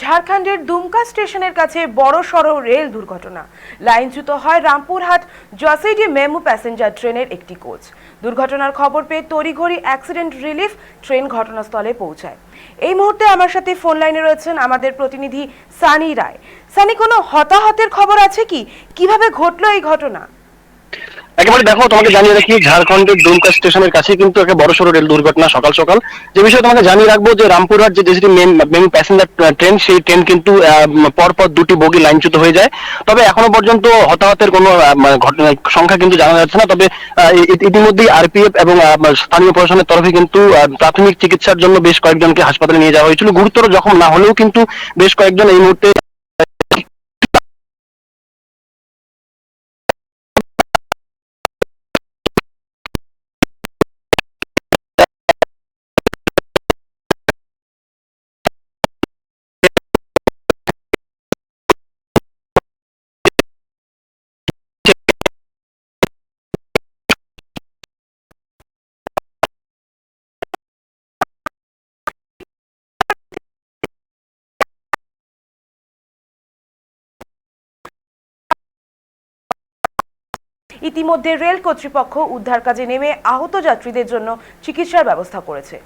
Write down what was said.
ঝাড়খণ্ডের দুমকা স্টেশনের কাছে বড় সড় রেল দুর্ঘটনা। লাইনচ্যুত হয় রামপুরহাট জসিডি মেমু প্যাসেঞ্জার ট্রেনের একটি কোচ। দুর্ঘটনার খবর পেয়ে তড়িঘড়ি অ্যাক্সিডেন্ট রিলিফ ট্রেন ঘটনাস্থলে পৌঁছায়। এই মুহূর্তে আমার সাথে ফোন লাইনে রয়েছেন আমাদের প্রতিনিধি সানি রায়। সানি, কোনো হতাহতের খবর আছে কি? কীভাবে ঘটলো এই ঘটনা? একেবারে দেখো, তোমাকে জানিয়ে রাখি, ঝাড়খণ্ডের দুমকা স্টেশনের কাছে কিন্তু একটা বড় সড়ো রেল দুর্ঘটনা সকাল সকাল। যে বিষয়ে তোমাকে জানিয়ে রাখব যে রামপুরহাট যে যেটি মেন মেন প্যাসেঞ্জার ট্রেন সেই ট্রেন কিন্তু পর পর দুটি বগি লাইনচ্যুত হয়ে যায়। তবে এখনও পর্যন্ত হতাহতের কোনো মানে ঘটনা, সংখ্যা কিন্তু জানা যাচ্ছে না। তবে ইতিমধ্যেই আরপিএফ এবং স্থানীয় প্রশাসনের তরফে কিন্তু প্রাথমিক চিকিৎসার জন্য বেশ কয়েকজনকে হাসপাতালে নিয়ে যাওয়া হয়েছিল। গুরুতর জখম না হলেও কিন্তু বেশ কয়েকজন এই মুহূর্তে ইতিমধ্যে রেল কর্তৃপক্ষ উদ্ধার কাজে নেমে আহত যাত্রীদের জন্য চিকিৎসার ব্যবস্থা করেছে।